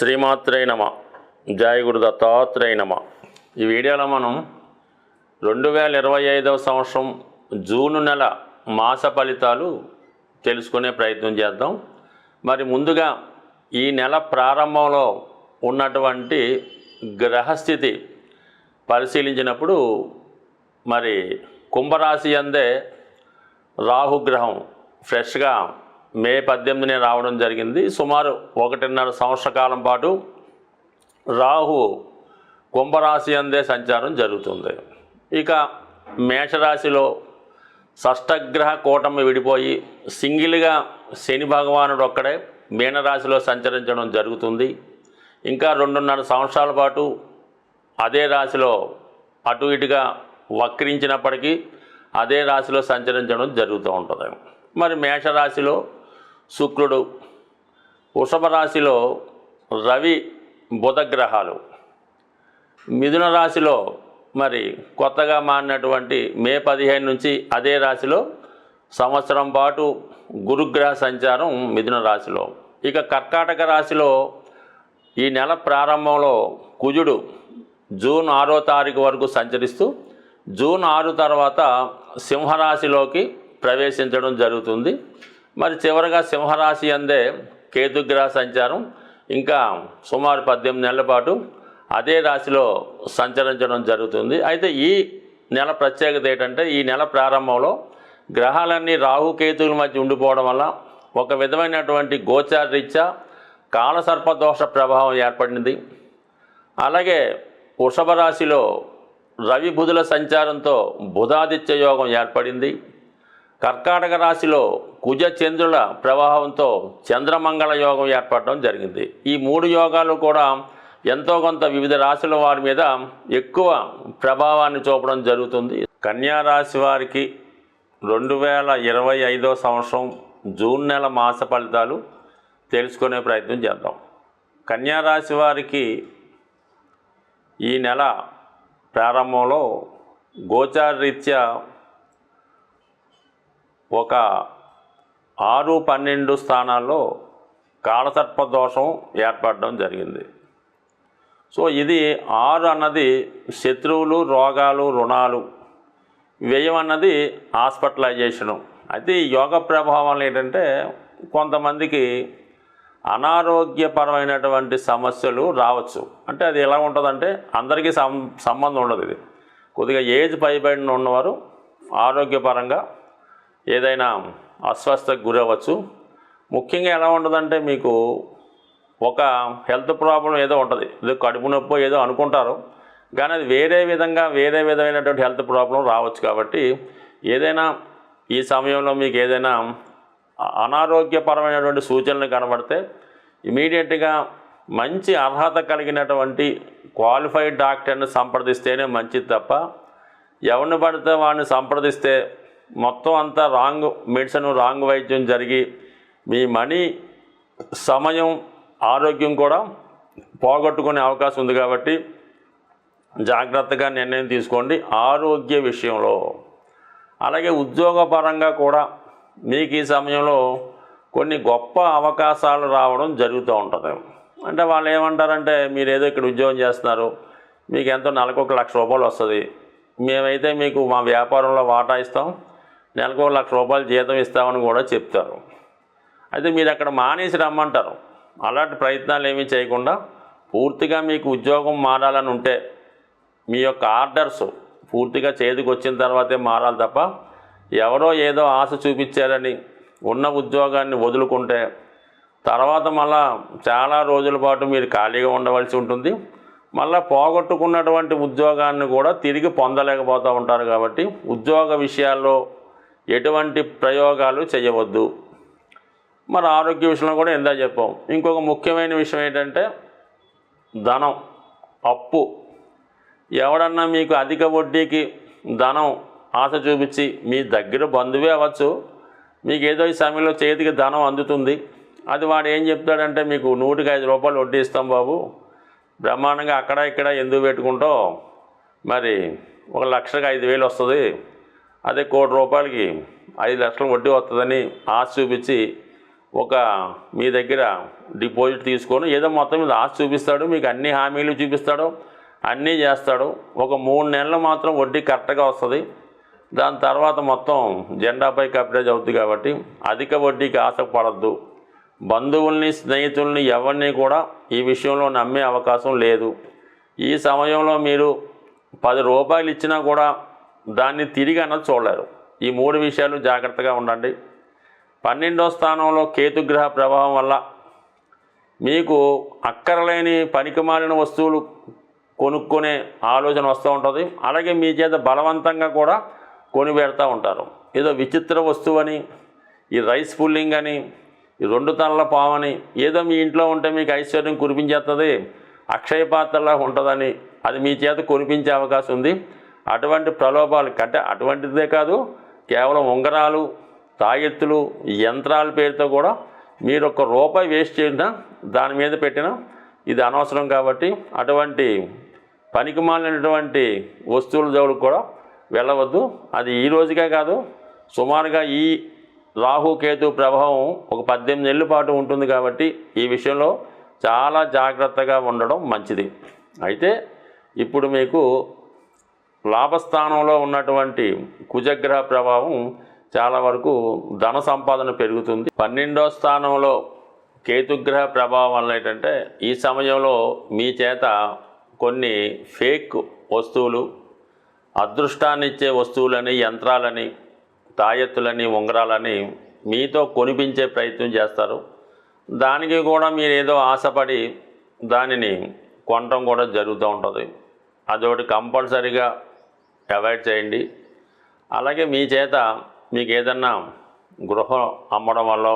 శ్రీమాత్రే నమ. జయ దత్తాత్రేయ నమ. ఈ వీడియోలో మనం రెండు వేల ఇరవై ఐదవ సంవత్సరం జూను నెల మాస ఫలితాలు తెలుసుకునే ప్రయత్నం చేద్దాం. మరి ముందుగా ఈ నెల ప్రారంభంలో ఉన్నటువంటి గ్రహస్థితి పరిశీలించినప్పుడు మరి కుంభరాశి అందే రాహుగ్రహం ఫ్రెష్గా మే పద్దెనిమిదినే రావడం జరిగింది. సుమారు ఒకటిన్నర సంవత్సర కాలం పాటు రాహు కుంభరాశి అందే సంచారం జరుగుతుంది. ఇక మేషరాశిలో షష్టగ్రహ కూటమి విడిపోయి సింగిల్గా శని భగవానుడు ఒక్కడే మీనరాశిలో సంచరించడం జరుగుతుంది. ఇంకా రెండున్నర సంవత్సరాల పాటు అదే రాశిలో అటు ఇటుగా వక్రించినప్పటికీ అదే రాశిలో సంచరించడం జరుగుతూ ఉంటుంది. మరి మేషరాశిలో శుక్రుడు వృషభ రాశిలో రవి బుధగ్రహాలు. మిథున రాశిలో మరి కొత్తగా మారినటువంటి మే పదిహేను నుంచి అదే రాశిలో సంవత్సరం పాటు గురుగ్రహ సంచారం మిథున రాశిలో. ఇక కర్కాటక రాశిలో ఈ నెల ప్రారంభంలో కుజుడు జూన్ ఆరో తారీఖు వరకు సంచరిస్తూ జూన్ ఆరు తర్వాత సింహరాశిలోకి ప్రవేశించడం జరుగుతుంది. మరి చివరగా సింహరాశి అందే కేతుగ్రహ సంచారం. ఇంకా సుమారు పద్దెనిమిది నెలల పాటు అదే రాశిలో సంచరించడం జరుగుతుంది. అయితే ఈ నెల ప్రత్యేకత ఏంటంటే ఈ నెల ప్రారంభంలో గ్రహాలన్నీ రాహుకేతువుల మధ్య ఉండిపోవడం వల్ల ఒక విధమైనటువంటి గోచార రీత్యా కాలసర్పదోష ప్రభావం ఏర్పడింది. అలాగే వృషభ రాశిలో రవి బుధుల సంచారంతో బుధాదిత్య యోగం ఏర్పడింది. కర్కాటక రాశిలో కుజ చంద్రుల ప్రవాహంతో చంద్రమంగళ యోగం ఏర్పడడం జరిగింది. ఈ మూడు యోగాలు కూడా ఎంతో కొంత వివిధ రాశుల వారి మీద ఎక్కువ ప్రభావాన్ని చూపడం జరుగుతుంది. కన్యా రాశి వారికి రెండు వేల ఇరవై ఐదో సంవత్సరం జూన్ నెల మాస ఫలితాలు తెలుసుకునే ప్రయత్నం చేద్దాం. కన్యా రాశి వారికి ఈ నెల ప్రారంభంలో గోచార రీత్యా ఒక ఆరు పన్నెండు స్థానాల్లో కాలసర్ప దోషం ఏర్పడడం జరిగింది. సో ఇది ఆరు అన్నది శత్రువులు రోగాలు రుణాలు వ్యయం అన్నది హాస్పిటలైజేషను. అయితే యోగ ప్రభావం ఏంటంటే కొంతమందికి అనారోగ్యపరమైనటువంటి సమస్యలు రావచ్చు. అంటే అది ఎలా ఉంటుందంటే అందరికీ సం సంబంధం ఉండదు ఇది. కొద్దిగా ఏజ్ పైబడిన ఉన్నవారు ఆరోగ్యపరంగా ఏదైనా అస్వస్థకు గురవ్వచ్చు. ముఖ్యంగా ఎలా ఉంటుందంటే మీకు ఒక హెల్త్ ప్రాబ్లం ఏదో ఉంటుంది. ఏదో కడుపు నొప్పి ఏదో అనుకుంటారు. కానీ అది వేరే విధంగా వేరే విధమైనటువంటి హెల్త్ ప్రాబ్లం రావచ్చు కాబట్టి ఏదైనా ఈ సమయంలో మీకు ఏదైనా అనారోగ్యపరమైనటువంటి సూచనలు కనబడితే ఇమీడియట్గా మంచి అర్హత కలిగినటువంటి క్వాలిఫైడ్ డాక్టర్ని సంప్రదిస్తేనే మంచిది తప్ప ఎవరిని పడితే వాడిని సంప్రదిస్తే మొత్తం అంతా రాంగ్ మెడిసిన్ రాంగ్ వైద్యం జరిగి మీ మనీ సమయం ఆరోగ్యం కూడా పోగొట్టుకునే అవకాశం ఉంది కాబట్టి జాగ్రత్తగా నిర్ణయం తీసుకోండి ఆరోగ్య విషయంలో. అలాగే ఉద్యోగపరంగా కూడా మీకు ఈ సమయంలో కొన్ని గొప్ప అవకాశాలు రావడం జరుగుతూ ఉంటుంది. అంటే వాళ్ళు ఏమంటారంటే మీరు ఏదో ఇక్కడ ఉద్యోగం చేస్తున్నారు మీకు ఎంతో నెలకు ఒక లక్ష రూపాయలు వస్తుంది. మేమైతే మీకు మా వ్యాపారంలో వాటా ఇస్తాం నెలకు ఒక లక్ష రూపాయలు జీతం ఇస్తామని కూడా చెప్తారు. అయితే మీరు అక్కడ మానేసి రమ్మంటారు. అలాంటి ప్రయత్నాలు ఏమీ చేయకుండా పూర్తిగా మీకు ఉద్యోగం మారాలని ఉంటే మీ యొక్క ఆర్డర్స్ పూర్తిగా చేతికి వచ్చిన తర్వాతే మారాలి తప్ప ఎవరో ఏదో ఆశ చూపించారని ఉన్న ఉద్యోగాన్ని వదులుకుంటే తర్వాత మళ్ళా చాలా రోజుల పాటు మీరు ఖాళీగా ఉండవలసి ఉంటుంది. మళ్ళీ పోగొట్టుకున్నటువంటి ఉద్యోగాన్ని కూడా తిరిగి పొందలేకపోతూ ఉంటారు కాబట్టి ఉద్యోగ విషయాల్లో ఎటువంటి ప్రయోగాలు చేయవద్దు. మరి ఆరోగ్య విషయంలో కూడా ఇందా చెప్పాం. ఇంకొక ముఖ్యమైన విషయం ఏంటంటే ధనం అప్పు. ఎవడన్నా మీకు అధిక వడ్డీకి ధనం ఆశ చూపించి మీ దగ్గర బంధువే అవ్వచ్చు. మీకు ఏదో ఈ సమయంలో చేతికి ధనం అందుతుంది. అది వాడు ఏం చెప్తాడంటే మీకు నూటికి ఐదు రూపాయలు వడ్డీ ఇస్తాం బాబు. బ్రహ్మాండంగా అక్కడ ఇక్కడ ఎందుకు పెట్టుకుంటో మరి ఒక లక్షకి ఐదు వేలు వస్తుంది. అదే కోటి రూపాయలకి ఐదు లక్షలు వడ్డీ వస్తుందని ఆశ చూపించి ఒక మీ దగ్గర డిపాజిట్ తీసుకొని ఏదో మొత్తం మీద ఆశ చూపిస్తాడు మీకు అన్ని హామీలు చూపిస్తాడు అన్నీ చేస్తాడు. ఒక మూడు నెలలు మాత్రం వడ్డీ కరెక్ట్గా వస్తుంది. దాని తర్వాత మొత్తం జెండాపై కవరేజ్ అవుతుంది కాబట్టి అధిక వడ్డీకి ఆశపడద్దు. బంధువుల్ని స్నేహితుల్ని ఎవరిని కూడా ఈ విషయంలో నమ్మే అవకాశం లేదు. ఈ సమయంలో మీరు పది రూపాయలు ఇచ్చినా కూడా దాన్ని తిరిగి అన్నది చూడలేరు. ఈ మూడు విషయాలు జాగ్రత్తగా ఉండండి. పన్నెండో స్థానంలో కేతుగ్రహ ప్రభావం వల్ల మీకు అక్కరలేని పనికిమాలిన వస్తువులు కొనుక్కునే ఆలోచన వస్తూ ఉంటుంది. అలాగే మీ చేత బలవంతంగా కూడా కొని పెడతా ఉంటారు. ఏదో విచిత్ర వస్తువు అని ఈ రైస్ పుల్లింగ్ అని ఈ రెండు తనల పావని ఏదో మీ ఇంట్లో ఉంటే మీకు ఐశ్వర్యం కురిపించేస్తుంది అక్షయ పాత్రలా ఉంటుందని అది మీ చేత కొనిపించే అవకాశం ఉంది. అటువంటి ప్రలోభాలు అంటే అటువంటిదే కాదు కేవలం ఉంగరాలు తాయెత్తులు యంత్రాల పేరుతో కూడా మీరు ఒక రూపాయి వేస్ట్ చేసినా దాని మీద పెట్టిన ఇది అనవసరం కాబట్టి అటువంటి పనికిమాలినటువంటి వస్తువుల జోలికి కూడా వెళ్ళవద్దు. అది ఈ రోజుకే కాదు సుమారుగా ఈ రాహుకేతు ప్రభావం ఒక పద్దెనిమిది నెలల పాటు ఉంటుంది కాబట్టి ఈ విషయంలో చాలా జాగ్రత్తగా ఉండడం మంచిది. అయితే ఇప్పుడు మీకు లాభస్థానంలో ఉన్నటువంటి కుజగ్రహ ప్రభావం చాలా వరకు ధన సంపాదన పెరుగుతుంది. పన్నెండో స్థానంలో కేతుగ్రహ ప్రభావం వల్ల ఏంటంటే ఈ సమయంలో మీ చేత కొన్ని ఫేక్ వస్తువులు అదృష్టాన్ని ఇచ్చే వస్తువులని యంత్రాలని తాయెత్తులని ఉంగరాలని మీతో కొనిపించే ప్రయత్నం చేస్తారు. దానికి కూడా మీరు ఏదో ఆశపడి దానిని కొనటం కూడా జరుగుతూ ఉంటుంది. అదొకటి కంపల్సరిగా అవాయిడ్ చేయండి. అలాగే మీ చేత మీకు ఏదన్నా గృహం అమ్మడం వల్ల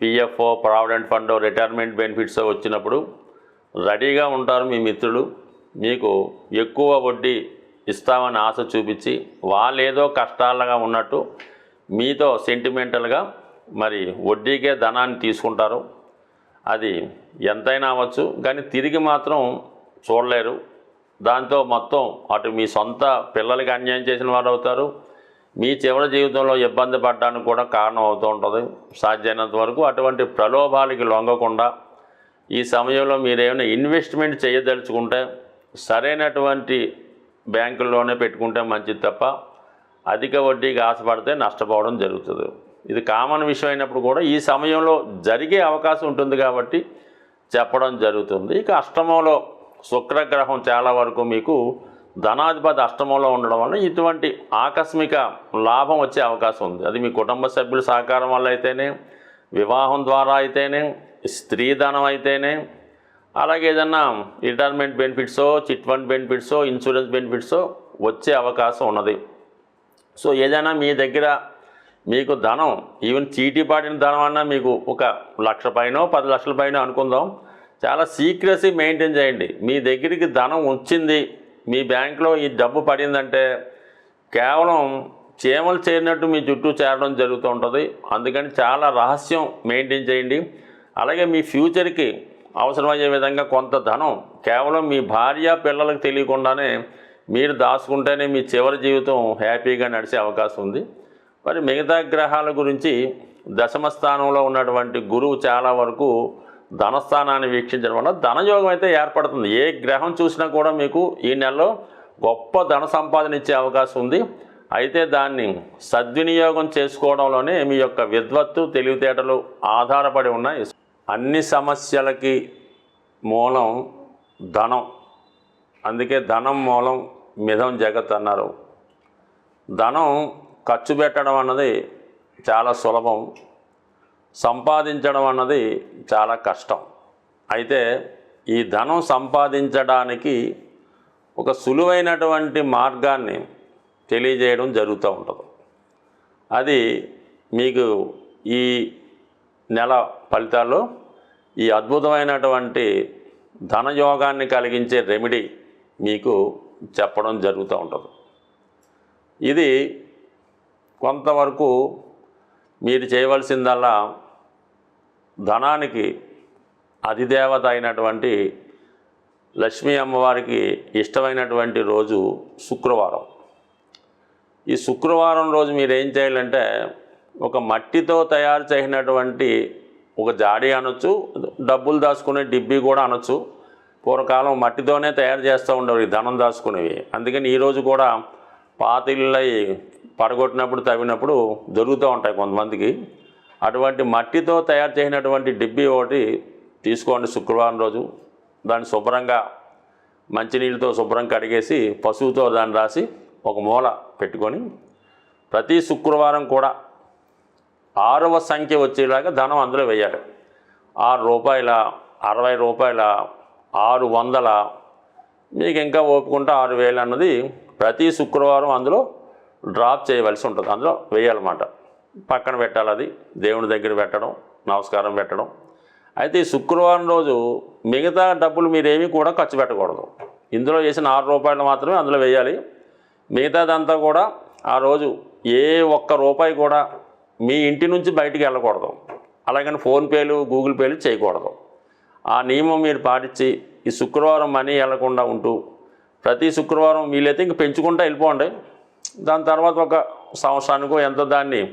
PFO provident fund retirement benefits వచ్చినప్పుడు రెడీగా ఉంటారు మీ మిత్రులు. మీకు ఎక్కువ వడ్డీ ఇస్తామని ఆశ చూపించి వాళ్ళు ఏదో కష్టాలుగా ఉన్నట్టు మీతో సెంటిమెంటల్గా మరి వడ్డీకే ధనాన్ని తీసుకుంటారు. అది ఎంతైనా అవ్వచ్చు. కానీ తిరిగి మాత్రం చూడలేరు. దాంతో మొత్తం అటు మీ సొంత పిల్లలకి అన్యాయం చేసిన వారు అవుతారు. మీ చివరి జీవితంలో ఇబ్బంది పడడానికి కూడా కారణం అవుతూ ఉంటుంది. సాధ్యమైనంత వరకు అటువంటి ప్రలోభాలకి లొంగకుండా ఈ సమయంలో మీరేమైనా ఇన్వెస్ట్మెంట్ చేయదలుచుకుంటే సరైనటువంటి బ్యాంకుల్లోనే పెట్టుకుంటే మంచిది తప్ప అధిక వడ్డీకి ఆశపడితే నష్టపోవడం జరుగుతుంది. ఇది కామన్ విషయం అయినప్పుడు కూడా ఈ సమయంలో జరిగే అవకాశం ఉంటుంది కాబట్టి చెప్పడం జరుగుతుంది. ఇక అష్టమంలో శుక్రగ్రహం చాలా వరకు మీకు ధనాధిపతి అష్టమంలో ఉండడం వల్ల ఇటువంటి ఆకస్మిక లాభం వచ్చే అవకాశం ఉంది. అది మీ కుటుంబ సభ్యుల సహకారం వల్ల అయితేనే వివాహం ద్వారా అయితేనే స్త్రీ ధనం అయితేనే అలాగే ఏదన్నా రిటైర్మెంట్ బెనిఫిట్సో చిట్ ఫండ్ బెనిఫిట్సో ఇన్సూరెన్స్ బెనిఫిట్సో వచ్చే అవకాశం ఉన్నది. సో ఏదైనా మీ దగ్గర మీకు ధనం ఈవెన్ చీటీ పాడిన ధనం అన్నా మీకు ఒక లక్ష పైన పది లక్షల పైన అనుకుందాం. చాలా సీక్రసీ మెయింటైన్ చేయండి. మీ దగ్గరికి ధనం వచ్చింది మీ బ్యాంక్లో ఈ డబ్బు పడిందంటే కేవలం చీమలు చేరినట్టు మీ చుట్టూ చేరడం జరుగుతూ ఉంటుంది. అందుకని చాలా రహస్యం మెయింటైన్ చేయండి. అలాగే మీ ఫ్యూచర్కి అవసరమయ్యే విధంగా కొంత ధనం కేవలం మీ భార్య పిల్లలకు తెలియకుండానే మీరు దాచుకుంటేనే మీ చివరి జీవితం హ్యాపీగా నడిచే అవకాశం ఉంది. మరి మిగతా గ్రహాల గురించి దశమ స్థానంలో ఉన్నటువంటి గురువు చాలా వరకు ధనస్థానాన్ని వీక్షించడం వల్ల ధనయోగం అయితే ఏర్పడుతుంది. ఏ గ్రహం చూసినా కూడా మీకు ఈ నెలలో గొప్ప ధన సంపాదన ఇచ్చే అవకాశం ఉంది. అయితే దాన్ని సద్వినియోగం చేసుకోవడంలోనే మీ యొక్క విద్వత్తు తెలివితేటలు ఆధారపడి ఉన్నాయి. అన్ని సమస్యలకి మూలం ధనం. అందుకే ధనం మూలం మిథం జగత్ అన్నారు. ధనం ఖర్చు పెట్టడం అన్నది చాలా సులభం. సంపాదించడం అన్నది చాలా కష్టం. అయితే ఈ ధనం సంపాదించడానికి ఒక సులువైనటువంటి మార్గాన్ని తెలియజేయడం జరుగుతూ ఉంటుంది. అది మీకు ఈ నెల ఫలితాల్లో ఈ అద్భుతమైనటువంటి ధనయోగాన్ని కలిగించే రెమెడీ మీకు చెప్పడం జరుగుతూ ఉంటుంది. ఇది కొంతవరకు మీరు చేయవలసిందల్లా ధనానికి అధిదేవత అయినటువంటి లక్ష్మీ అమ్మవారికి ఇష్టమైనటువంటి రోజు శుక్రవారం. ఈ శుక్రవారం రోజు మీరు ఏం చేయాలంటే ఒక మట్టితో తయారు చేసినటువంటి ఒక జాడి అనొచ్చు డబ్బులు దాచుకునే డిబ్బీ కూడా అనొచ్చు. పూర్వకాలం మట్టితోనే తయారు చేస్తూ ఉండేవి ధనం దాచుకునేవి. అందుకని ఈరోజు కూడా పాతిళ్ళై పడగొట్టినప్పుడు తవ్వినప్పుడు దొరుకుతూ ఉంటాయి కొంతమందికి. అటువంటి మట్టితో తయారు చేసినటువంటి డిబ్బీ ఒకటి తీసుకోండి శుక్రవారం రోజు. దాన్ని శుభ్రంగా మంచినీళ్ళతో శుభ్రం కడిగేసి పశువుతో దాన్ని రాసి ఒక మూల పెట్టుకొని ప్రతి శుక్రవారం కూడా ఆరవ సంఖ్య వచ్చేలాగా ధనం అందులో వేయాలి. ఆరు రూపాయల అరవై రూపాయల ఆరు వందల మీకు ఇంకా ఓపుకుంటే ఆరు వేలు అన్నది ప్రతి శుక్రవారం అందులో డ్రాప్ చేయవలసి ఉంటుంది. అందులో వేయాలన్నమాట. పక్కన పెట్టాలి అది. దేవుని దగ్గర పెట్టడం నమస్కారం పెట్టడం. అయితే ఈ శుక్రవారం రోజు మిగతా డబ్బులు మీరేమీ కూడా ఖర్చు పెట్టకూడదు. ఇందులో చేసిన ఆరు రూపాయలు మాత్రమే అందులో వేయాలి. మిగతాదంతా కూడా ఆ రోజు ఏ ఒక్క రూపాయి కూడా మీ ఇంటి నుంచి బయటికి వెళ్ళకూడదు. అలాగని ఫోన్పేలు గూగుల్ పేలు చేయకూడదు. ఆ నియమం మీరు పాటించి ఈ శుక్రవారం మనీ వెళ్ళకుండా ఉంటూ ప్రతి శుక్రవారం వీలైతే ఇంక పెంచుకుంటూ వెళ్ళిపోండి. దాని తర్వాత ఒక సంవత్సరానికో ఎంతో దాన్ని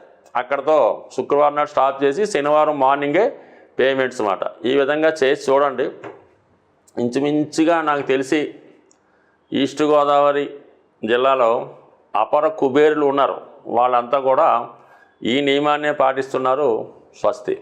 అక్కడతో శుక్రవారం నాడు స్టాప్ చేసి శనివారం మార్నింగే పేమెంట్స్ అన్నమాట ఈ విధంగా చేసి చూడండి. ఇంచుమించుగా నాకు తెలిసి ఈస్ట్ గోదావరి జిల్లాలో అపర కుబేరులు ఉన్నారు. వాళ్ళంతా కూడా ఈ నియమాన్నే పాటిస్తున్నారు స్వస్తి.